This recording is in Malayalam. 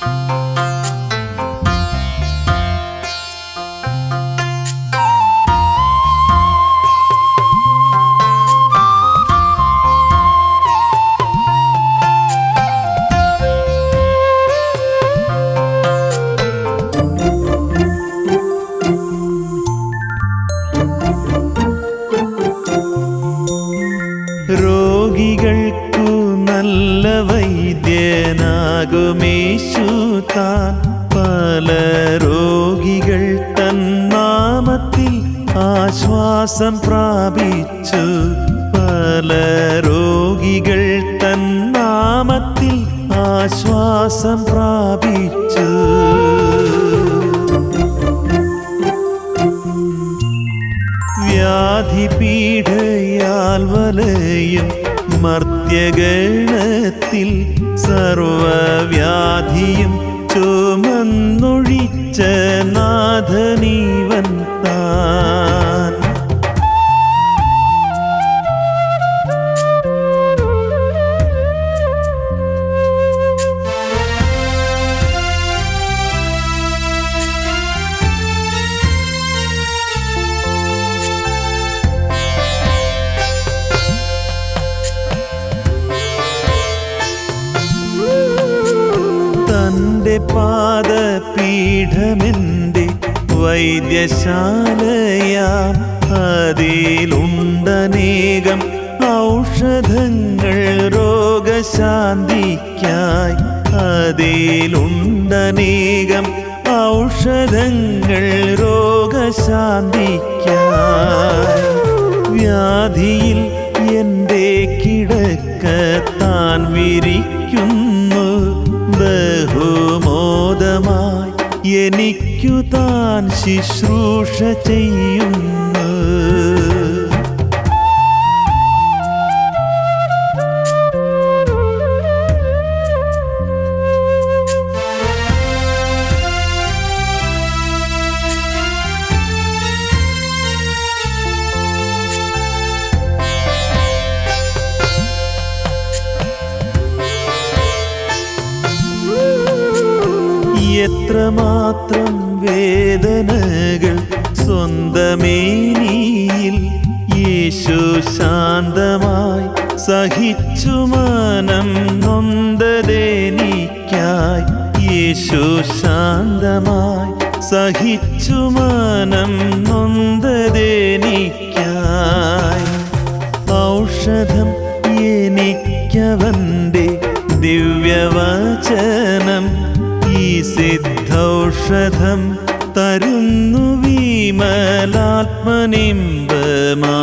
you വൈദ്യനാകുമേശുതാൻ പല രോഗികൾ തന്നാമത്തിൽ ആശ്വാസം പ്രാപിച്ചു. പല രോഗികൾ തന്നാമത്തിൽ ആശ്വാസം പ്രാപിച്ചു. വ്യാധിപീഠയാൽ വലയും മർത്യഗണത്തിൽ സർവവ്യാധിയും ചുമന്നൊഴിച്ച നാഥനീവൻ താൻ. പാദപീഠമെന്റെ വൈദ്യശാലയാ. അതിലുണ്ടനേകം ഔഷധങ്ങൾ രോഗശാന്തിക്കായി. അതിലുണ്ടനേകം ഔഷധങ്ങൾ രോഗശാന്തിക്കായി. വ്യാധിയിൽ താൻ ശുശ്രൂഷ ചെയ്യുന്നു. എത്രമാത്രം വേദനകൾ സ്വന്തമേനിയിൽ യേശു ശാന്തമായി സഹിച്ചു മനം നൊന്തതേനിക്കായി യേശു ശാന്തമായി സഹിച്ചു മനം നൊന്തതേനിക്കായി ഔഷധം എനിക്കവന്റെ ദിവ്യവചനം ഈ സിദ്ധൌഷധം തരുന്നു വിമലാത്മനിമ്പമാ.